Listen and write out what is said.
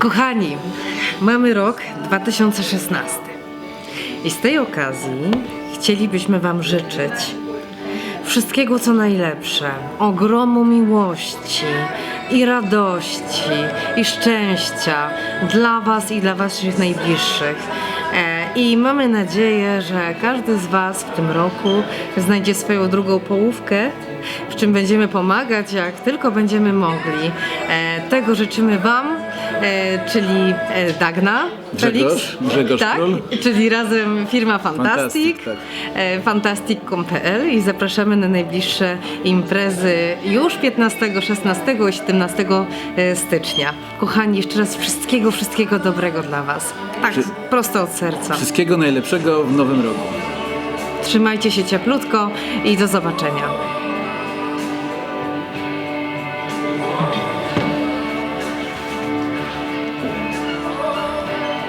Kochani, mamy rok 2016 i z tej okazji chcielibyśmy Wam życzyć wszystkiego co najlepsze, ogromu miłości i radości i szczęścia dla Was i dla Waszych najbliższych. I mamy nadzieję, że każdy z Was w tym roku znajdzie swoją drugą połówkę, w czym będziemy pomagać, jak tylko będziemy mogli. E, Tego życzymy Wam, e, czyli e, Dagna, Grzegorz, Felix, Grzegorz tak, Król. czyli razem firma Fantastic, Fantastic, tak. fantastic.pl i zapraszamy na najbliższe imprezy już 15, 16 i 17 stycznia. Kochani, jeszcze raz wszystkiego, wszystkiego dobrego dla Was. Tak, prosto od serca. Wszystkiego najlepszego w nowym roku. Trzymajcie się cieplutko i do zobaczenia.